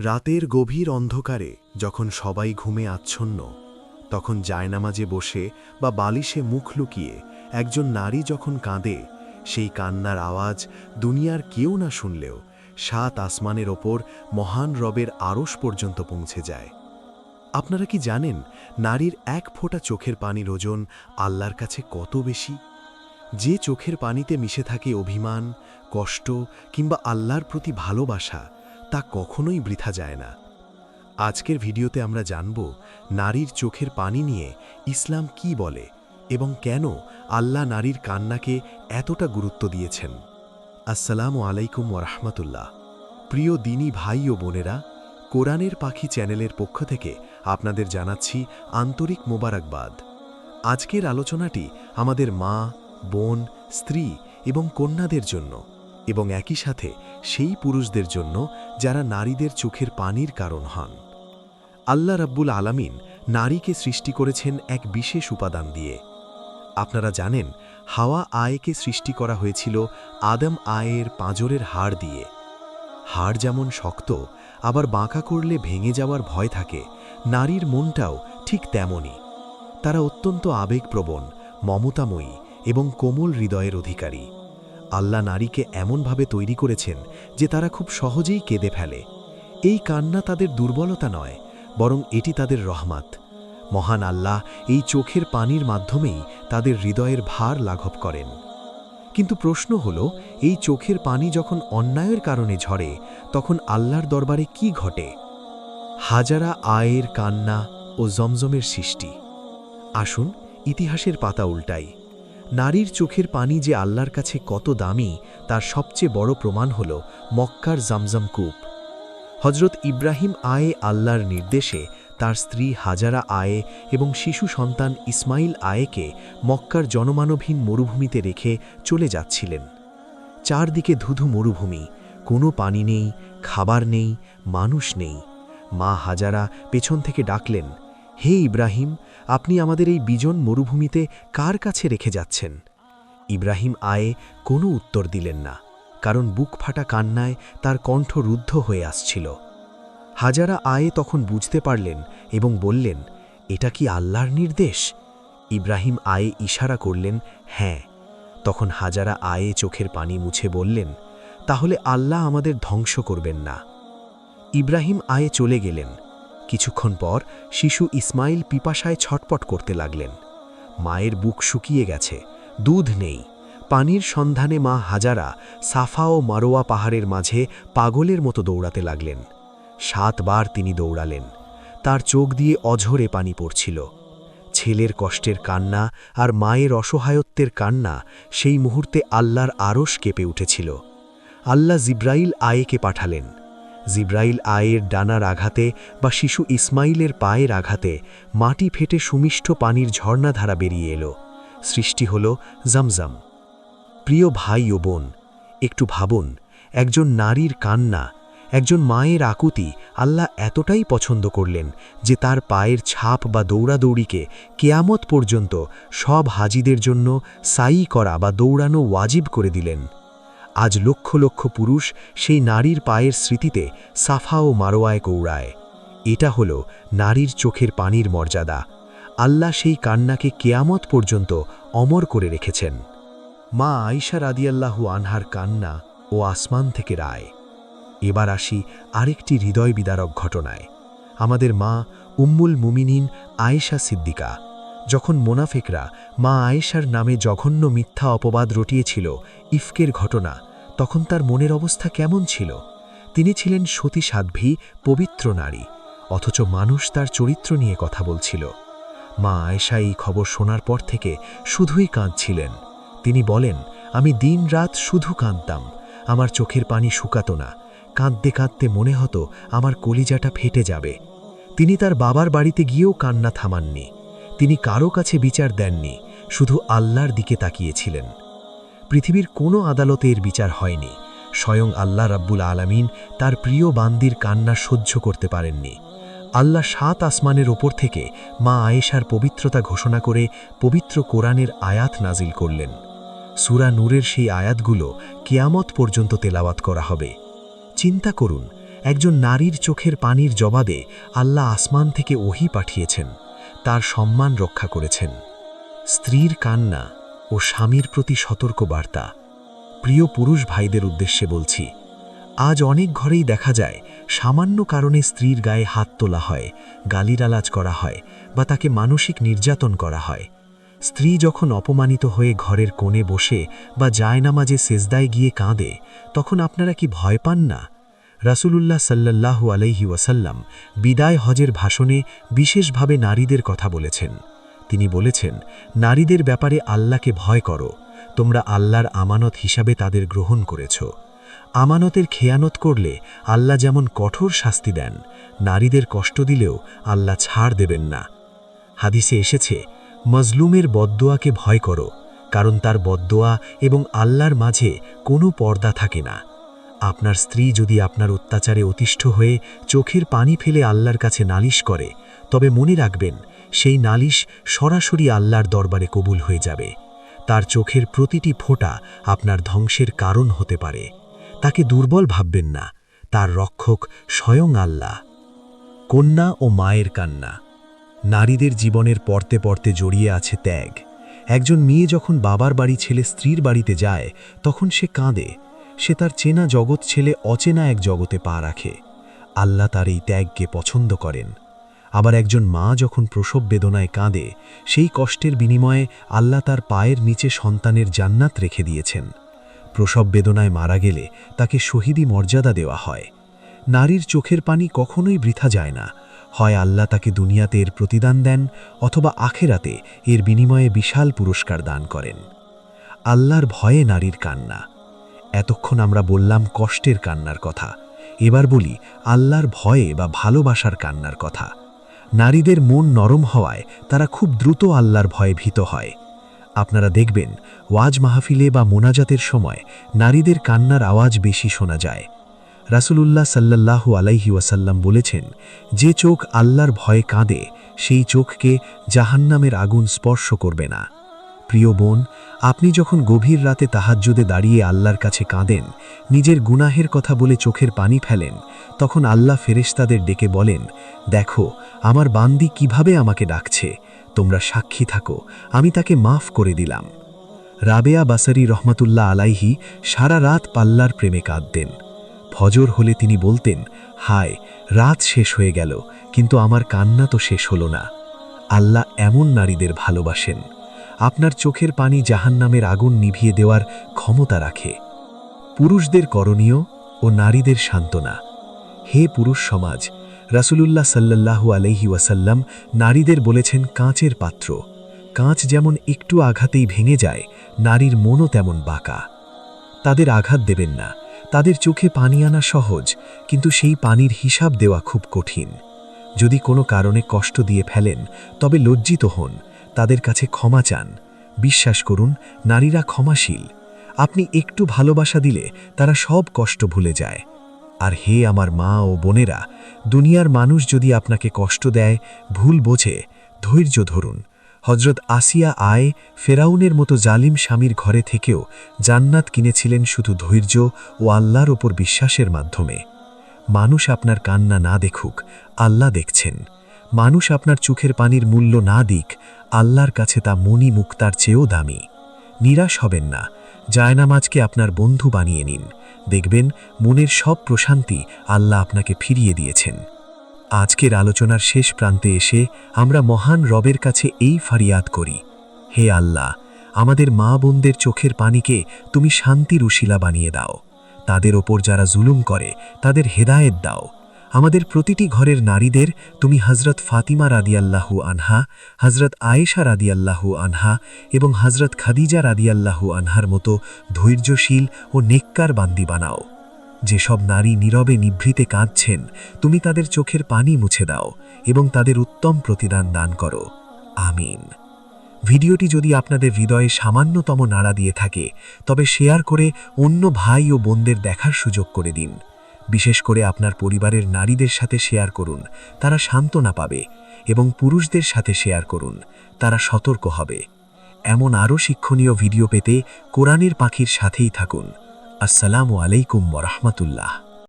রাতের গভীর অন্ধকারে যখন সবাই ঘুমে আচ্ছন্ন, তখন জায়নামাজে বসে বা বালিশে মুখ লুকিয়ে একজন নারী যখন কাঁদে, সেই কান্নার আওয়াজ দুনিয়ার কেউ না শুনলেও সাত আসমানের ওপর মহান রবের আড়স পর্যন্ত পৌঁছে যায়। আপনারা কি জানেন নারীর এক ফোঁটা চোখের পানির ওজন আল্লাহর কাছে কত বেশি? যে চোখের পানিতে মিশে থাকে অভিমান, কষ্ট কিংবা আল্লাহর প্রতি ভালোবাসা তা কখনোই বৃথা যায় না। আজকের ভিডিওতে আমরা জানব নারীর চোখের পানি নিয়ে ইসলাম কি বলে এবং কেন আল্লাহ নারীর কান্নাকে এতটা গুরুত্ব দিয়েছেন। আসসালামু আলাইকুম ওরহমতুল্লাহ প্রিয় দিনী ভাই ও বোনেরা, কোরআনের পাখি চ্যানেলের পক্ষ থেকে আপনাদের জানাচ্ছি আন্তরিক মোবারকবাদ। আজকের আলোচনাটি আমাদের মা, বোন, স্ত্রী এবং কন্যাদের জন্য। এবং একই সাথে সেই পুরুষদের জন্য যারা নারীদের চোখের পানির কারণ হন। আল্লাহ রাব্বুল আলামিন নারীকে সৃষ্টি করেছেন এক বিশেষ উপাদান দিয়ে। আপনারা জানেন, হাওয়া আয়েকে সৃষ্টি করা হয়েছিল আদম আয়ের পাঁজরের হাড় দিয়ে। হাড় যেমন শক্ত, আবার বাঁকা করলে ভেঙে যাওয়ার ভয় থাকে, নারীর মনটাও ঠিক তেমনই। তারা অত্যন্ত আবেগপ্রবণ, মমতাময়ী এবং কোমল হৃদয়ের অধিকারী। আল্লাহ নারীকে এমনভাবে তৈরি করেছেন যে তারা খুব সহজেই কেঁদে ফেলে। এই কান্না তাদের দুর্বলতা নয়, বরং এটি তাদের রহমাত। মহান আল্লাহ এই চোখের পানির মাধ্যমেই তাদের হৃদয়ের ভার লাঘব করেন। কিন্তু প্রশ্ন হল, এই চোখের পানি যখন অন্যায়ের কারণে ঝরে, তখন আল্লাহর দরবারে কি ঘটে? হাজারা আয়ের কান্না ও জমজমের সৃষ্টি। আসুন ইতিহাসের পাতা উল্টাই। নারীর চোখের পানি যে আল্লাহর কাছে কত দামি, তার সবচেয়ে বড় প্রমাণ হল মক্কার জামজাম কূপ। হজরত ইব্রাহিম আয়ে আল্লাহর নির্দেশে তার স্ত্রী হাজারা আয়ে এবং শিশু সন্তান ইসমাইল আয়েকে মক্কার জনমানবহীন মরুভূমিতে রেখে চলে যাচ্ছিলেন। চারদিকে ধুধু মরুভূমি, কোনো পানি নেই, খাবার নেই, মানুষ নেই। মা হাজারা পেছন থেকে ডাকলেন হে ইব্রাহিম, আপনি আমাদের এই বিজন মরুভূমিতে কার কাছে রেখে যাচ্ছেন? ইব্রাহিম আয়ে কোনো উত্তর দিলেন না, কারণ বুক ফাটা কান্নায় তার কণ্ঠ রুদ্ধ হয়ে আসছিল। হাজারা আয়ে তখন বুঝতে পারলেন এবং বললেন, এটা কি আল্লাহর নির্দেশ? ইব্রাহিম আয়ে ইশারা করলেন হ্যাঁ। তখন হাজারা আয়ে চোখের পানি মুছে বললেন, তাহলে আল্লাহ আমাদের ধ্বংস করবেন না। ইব্রাহিম আয়ে চলে গেলেন। কিছুক্ষণ পর শিশু ইসমাইল পিপাসায় ছটপট করতে লাগলেন। মায়ের বুক শুকিয়ে গেছে, দুধ নেই। পানির সন্ধানে মা হাজারা সাফা ও মারোয়া পাহাড়ের মাঝে পাগলের মতো দৌড়াতে লাগলেন। সাতবার তিনি দৌড়ালেন। তার চোখ দিয়ে অঝরে পানি পড়ছিল। ছেলের কষ্টের কান্না আর মায়ের অসহায়ত্বের কান্না সেই মুহূর্তে আল্লাহর আরশ কেঁপে উঠেছিল। আল্লাহ জিব্রাইল আয়েকে পাঠালেন। জিব্রাইল আয়ের ডানার আঘাতে বা শিশু ইসমাইলের পায়ের আঘাতে মাটি ফেটে সুমিষ্ট পানির ঝর্ণাধারা বেরিয়ে এলো। সৃষ্টি হল জমজম। প্রিয় ভাই ও বোন, একটু ভাবুন, একজন নারীর কান্না, একজন মায়ের আকুতি আল্লাহ এতটাই পছন্দ করলেন যে তার পায়ের ছাপ বা দৌড়াদৌড়িকে কেয়ামত পর্যন্ত সব হাজিদের জন্য সাই করা বা দৌড়ানো ওয়াজিব করে দিলেন। আজ লক্ষ লক্ষ পুরুষ সেই নারীর পায়ের স্মৃতিতে সাফা ও মারোয়ায় কৌড়ায় এটা হল নারীর চোখের পানির মর্যাদা। আল্লাহ সেই কান্নাকে কেয়ামত পর্যন্ত অমর করে রেখেছেন। মা আইসা রাদিয়াল্লাহু আনহার কান্না ও আসমান থেকে রায়। এবার আসি আরেকটি হৃদয় বিদারক ঘটনায়। আমাদের মা উম্মুল মুমিনিন আয়েশা সিদ্দিকা। যখন মোনাফেকরা মা আয়েশার নামে জঘন্য মিথ্যা অপবাদ রটিয়েছিল ইফকের ঘটনা, তখন তার মনের অবস্থা কেমন ছিল? তিনি ছিলেন সতী সাধ্বী পবিত্র নারী, অথচ মানুষ তার চরিত্র নিয়ে কথা বলছিল। মা আয়েশা এই খবর শোনার পর থেকে শুধুই কাঁদছিলেন। তিনি বলেন, আমি দিন রাত শুধু কাঁদতাম। আমার চোখের পানি শুকাত না। কাঁদতে কাঁদতে মনে হতো আমার কলিজাটা ফেটে যাবে। তিনি তার বাবার বাড়িতে গিয়েও কান্না থামাননি। তিনি কারও কাছে বিচার দেননি, শুধু আল্লাহর দিকে তাকিয়েছিলেন। পৃথিবীর কোনো আদালতে এর বিচার হয়নি, স্বয়ং আল্লাহ রাব্বুল আলামিন তার প্রিয় বান্দির কান্না সহ্য করতে পারেননি। আল্লাহ সাত আসমানের ওপর থেকে মা আয়েশার পবিত্রতা ঘোষণা করে পবিত্র কোরআনের আয়াত নাজিল করলেন। সুরা নূরের সেই আয়াতগুলো কেয়ামত পর্যন্ত তেলাওয়াত করা হবে। চিন্তা করুন, একজন নারীর চোখের পানির জবাবে আল্লাহ আসমান থেকে ওহি পাঠিয়েছেন। তার সম্মান রক্ষা করেছেন। স্ত্রীর কান্না ও স্বামীর প্রতি সতর্ক বার্তা প্রিয় পুরুষ ভাইদের উদ্দেশ্যে বলছি, আজ অনেক ঘরেই দেখা যায়, সামান্য কারণে স্ত্রীর গায়ে হাত তোলা হয় গালিরালাজ করা হয় বা তাকে মানসিক নির্যাতন করা হয়। স্ত্রী যখন অপমানিত হয়ে ঘরের কোণে বসে বা জায়নামাজে সেজদায় গিয়ে কাঁদে, তখন আপনারা কি ভয় পান না? রাসূলুল্লাহ সাল্লাল্লাহু আলাইহি ওয়াসাল্লাম বিদায় হজের ভাষণে বিশেষভাবে নারীদের কথা বলেছেন। তিনি বলেছেন, নারীদের ব্যাপারে আল্লাহকে ভয় করো। তোমরা আল্লাহর আমানত হিসাবে তাদের গ্রহণ করেছ। আমানতের খেয়ানত করলে আল্লাহ যেমন কঠোর শাস্তি দেন, নারীদের কষ্ট দিলেও আল্লাহ ছাড় দেবেন না। হাদিসে এসেছে, মজলুমের বদদোয়াকে ভয় করো, কারণ তার বদদোয়া এবং আল্লাহর মাঝে কোনো পর্দা থাকে না। আপনার স্ত্রী যদি আপনার অত্যাচারে অতিষ্ঠ হয়ে চোখের পানি ফেলে আল্লাহর কাছে নালিশ করে, তবে মনে রাখবেন, সেই নালিশ সরাসরি আল্লাহর দরবারে কবুল হয়ে যাবে। তার চোখের প্রতিটি ফোঁটা আপনার ধ্বংসের কারণ হতে পারে। তাকে দুর্বল ভাববেন না, তার রক্ষক স্বয়ং আল্লাহ। কন্যা ও মায়ের কান্না। নারীদের জীবনের পড়তে পড়তে জড়িয়ে আছে ত্যাগ। একজন মেয়ে যখন বাবার বাড়ি ছেলে স্ত্রীর বাড়িতে যায়, তখন সে কাঁদে। সে তার চেনা জগৎ ছেলে অচেনা এক জগতে পা রাখে। আল্লাহ তার এই ত্যাগকে পছন্দ করেন। আবার একজন মা যখন প্রসব বেদনায় কাঁদে, সেই কষ্টের বিনিময়ে আল্লাহ তার পায়ের নিচে সন্তানের জান্নাত রেখে দিয়েছেন। প্রসব বেদনায় মারা গেলে তাকে শহীদি মর্যাদা দেওয়া হয়। নারীর চোখের পানি কখনোই বৃথা যায় না। হয় আল্লাহ তাকে দুনিয়াতে এর প্রতিদান দেন অথবা আখেরাতে এর বিনিময়ে বিশাল পুরস্কার দান করেন। আল্লাহর ভয়ে নারীর কান্না। এতক্ষণ আমরা বললাম কষ্টের কান্নার কথা। এবার বলি আল্লাহর ভয়ে বা ভালোবাসার কান্নার কথা। নারীদের মন নরম হওয়ায় তারা খুব দ্রুত আল্লাহর ভয়ে ভীত হয়। আপনারা দেখবেন, ওয়াজ মাহফিলে বা মোনাজাতের সময় নারীদের কান্নার আওয়াজ বেশি শোনা যায়। রাসূলুল্লাহ সাল্লাল্লাহু আলাইহি ওয়াসাল্লাম বলেছেন, যে চোখ আল্লাহর ভয়ে কাঁদে, সেই চোখকে জাহান্নামের আগুন স্পর্শ করবে না। প্রিয় বোন, আপনি যখন গভীর রাতে তাহাজ্জুদে দাঁড়িয়ে আল্লাহর কাছে কাঁদেন, নিজের গুনাহের কথা বলে চোখের পানি ফেলেন, তখন আল্লাহ ফেরেশতাদের ডেকে বলেন, দেখো, আমার বান্দি কীভাবে আমাকে ডাকছে? তোমরা সাক্ষী থাকো, আমি তাকে মাফ করে দিলাম। রাবেয়া বাসারি রহমাতুল্লাহ আলাইহি সারা রাত পাল্লার প্রেমে কাঁদতেন। ফজর হলে তিনি বলতেন, হায়, রাত শেষ হয়ে গেল, কিন্তু আমার কান্না তো শেষ হলো না। আল্লাহ এমন নারীদের ভালোবাসেন। আপনার চোখের পানি জাহান্নামের আগুন নিভিয়ে দেওয়ার ক্ষমতা রাখে। পুরুষদের করণীয় ও নারীদের সান্ত্বনা। হে পুরুষ সমাজ, রাসূলুল্লাহ সাল্লাল্লাহু আলাইহি ওয়াসাল্লাম নারীদের বলেছেন কাঁচের পাত্র। কাঁচ যেমন একটু আঘাতেই ভেঙে যায়, নারীর মনও তেমন বাঁকা। তাদের আঘাত দেবেন না। তাদের চোখে পানি আনা সহজ, কিন্তু সেই পানির হিসাব দেওয়া খুব কঠিন। যদি কোনো কারণে কষ্ট দিয়ে ফেলেন, তবে লজ্জিত হন। তাদের কাছে ক্ষমা চান। বিশ্বাস করুন, নারীরা ক্ষমাশীল। আপনি একটু ভালোবাসা দিলে তারা সব কষ্ট ভুলে যায়। আর হে আমার মা ও বোনেরা, দুনিয়ার মানুষ যদি আপনাকে কষ্ট দেয়, ভুল বোঝে, ধৈর্য ধরুন। হজরত আসিয়া আয়, ফেরাউনের মতো জালিম স্বামীর ঘরে থেকেও জান্নাত কিনেছিলেন শুধু ধৈর্য ও আল্লাহর ওপর বিশ্বাসের মাধ্যমে। মানুষ আপনার কান্না না দেখুক, আল্লাহ দেখছেন। মানুষ আপনার চোখের পানির মূল্য না দিক, আল্লাহর কাছে তা মনি মুক্তার চেয়েও দামি। নিরাশ হবেন না, জায়নামাজকে আপনার বন্ধু বানিয়ে নিন। দেখবেন, মনের সব প্রশান্তি আল্লাহ আপনাকে ফিরিয়ে দিয়েছেন। আজকের আলোচনার শেষ প্রান্তে এসে আমরা মহান রবের কাছে এই ফারিয়াদ করি। হে আল্লাহ, আমাদের মা বোনদের চোখের পানিকে তুমি শান্তির উশিলা বানিয়ে দাও। তাদের ওপর যারা জুলুম করে, তাদের হেদায়েত দাও। আমাদের প্রতিটি ঘরের নারীদের তুমি হজরত ফাতিমা রাদিয়াল্লাহু আনহা হজরত আয়েশা রাদিয়াল্লাহু আনহা এবং হজরত খাদিজা রাদিয়াল্লাহু আনহার মতো ধৈর্যশীল ও নেককার বান্দি বানাও। যেসব নারী নীরবে নিভৃতে কাঁদছেন, তুমি তাদের চোখের পানি মুছে দাও এবং তাদের উত্তম প্রতিদান দান করো। আমিন। ভিডিওটি যদি আপনাদের হৃদয়ে সামান্যতম নাড়া দিয়ে থাকে, তবে শেয়ার করে অন্য ভাই ও বোনদের দেখার সুযোগ করে দিন। বিশেষ করে আপনার পরিবারের নারীদের সাথে শেয়ার করুন। তারা সান্ত্বনা পাবে এবং পুরুষদের সাথে শেয়ার করুন। তারা সতর্ক হবে। এমন আরও শিক্ষণীয় ভিডিও পেতে কোরআনের পাখির সাথেই থাকুন। আসসালামু আলাইকুম ওরহমতুল্লাহ